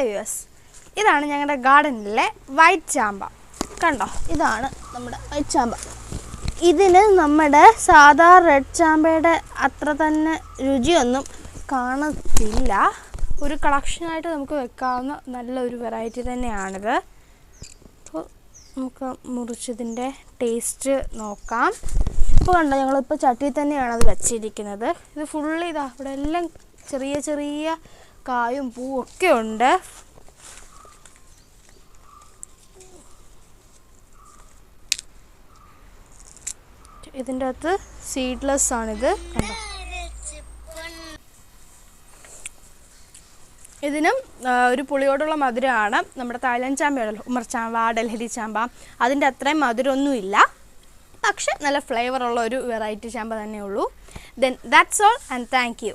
Hi ഇതാണ് ഞങ്ങളുടെ ഗാർഡനിലെ white ചാമ്പ. കണ്ടോ? ഇതാണ് നമ്മുടെ വൈറ്റ് ചാമ്പ. ഇതിന് നമ്മുടെ സാധാ റെഡ് ചാമ്പയുടെ അത്ര തന്നെ രുചിയൊന്നും കാണത്തില്ല. ഒരു കളക്ഷനായിട്ട് നമുക്ക് വെക്കാവുന്ന നല്ലൊരു വെറൈറ്റി തന്നെയാണിത്. അപ്പോൾ നമുക്ക് മുറിച്ചതിന്റെ ടേസ്റ്റ് നോക്കാം. ഇപ്പോൾ കണ്ടോ ഞങ്ങളിപ്പോൾ ചട്ടിയിൽ തന്നെയാണ് അത് വെച്ചിരിക്കുന്നത്. ഇത് ഫുള്ള് ഇതാ ഇവിടെ എല്ലാം ചെറിയ ചെറിയ കായും പൂവും ഒക്കെ ഉണ്ട്. ഇതിന്റെ അകത്ത് സീഡ്ലെസ് ആണിത്. കണ്ടോ? ഇതിനും ഒരു പുളിയോടുള്ള മധുരമാണ് നമ്മുടെ തായ്ലാൻഡ് ചാമ്പയുണ്ടല്ലോ ചാമ്പ ഡൽഹരി ചാമ്പ. അതിന്റെ അത്രയും മധുരമൊന്നുമില്ല. പക്ഷെ നല്ല ഫ്ലേവറുള്ള ഒരു വെറൈറ്റി ചാമ്പ തന്നെ ഉള്ളൂ then that's all and thank you